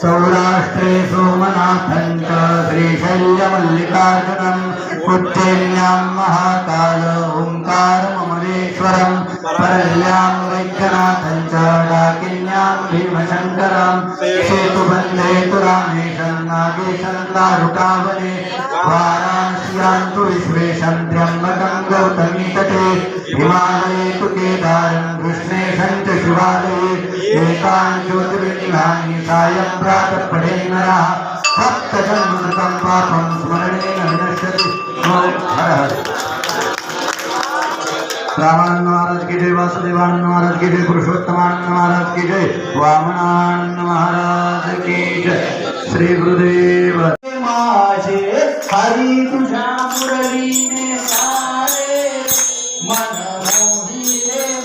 सौराष्ट्रे सोमनाथं च श्रीशैल्यमल्लिकार्जुनम् उत्तैल्यां महाकाल ओंकार ममलेश्वरं परल्यां वैद्यनाथं च डाकिन्यां भीमशङ्करां सेतुबन्धे तु रामेशं नागेशं दारुकावने वाराणस्यां पढ़े विश्वेशं त्र्यम्बकं गौतमीतटे हिमालये तु पापं स्मरणेन हर महाराज की जय, वासुदेवानंद महाराज की जय, पुरुषोत्तमानंद महाराज की जय वामनान महाराज की जय। श्री गुरुदेव। माझे तुझा मुरली ने सारे, मन Mohile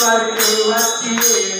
Vai pelo aqui.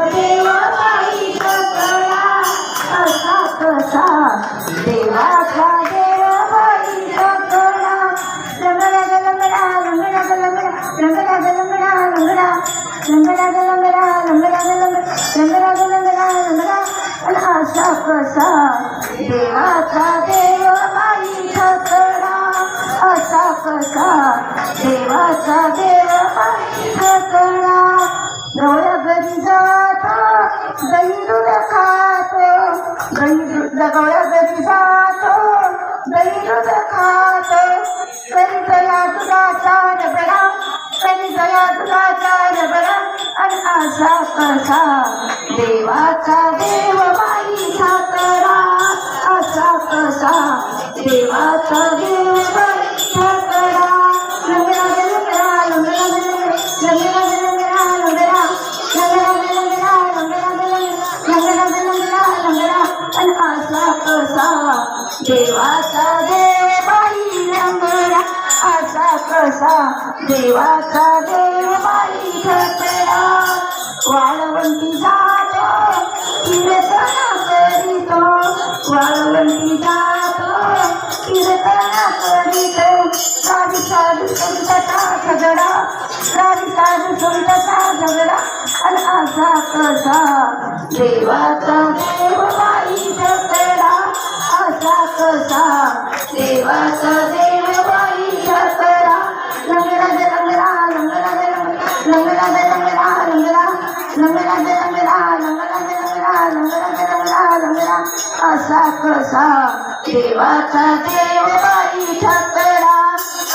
Deva sa deva, असा देवाचा देव बाई ठाकरा असा कसा देवाचा देव बाई ठाकरा. असा कसा देवाचा देव बाई रंगरा असा कसा देवाचा देव बाई ठाकरा. वाळवंटी जातो, कीर्तना करीतो वाळवंटी जातो, कीर्तना करीतो। साधी साधी संतता झगडा, साधी देव बाई ठकरा असा कसा देवाचा कसा देवाचा देव बाई ठकरा,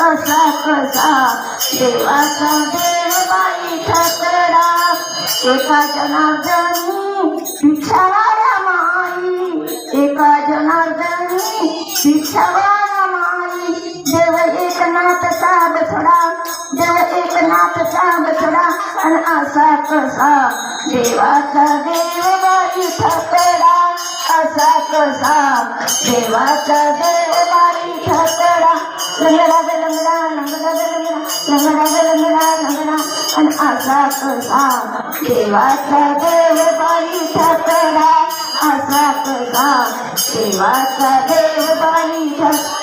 असा कसा देवाचा देव बाई ठकरा. एका जनार्दनी भिक्षावाया माई, एका जनार्दनी भिक्षावाया माई. देव एकनाथचा बछडा देव एकनाथचा बछडा आणि असा कसा देवाचा देव बाई ठकरा, असा कसा devata devari chakra namada namada namada namada namada an asakusa devata devari chakra asakusa devata devari chakra.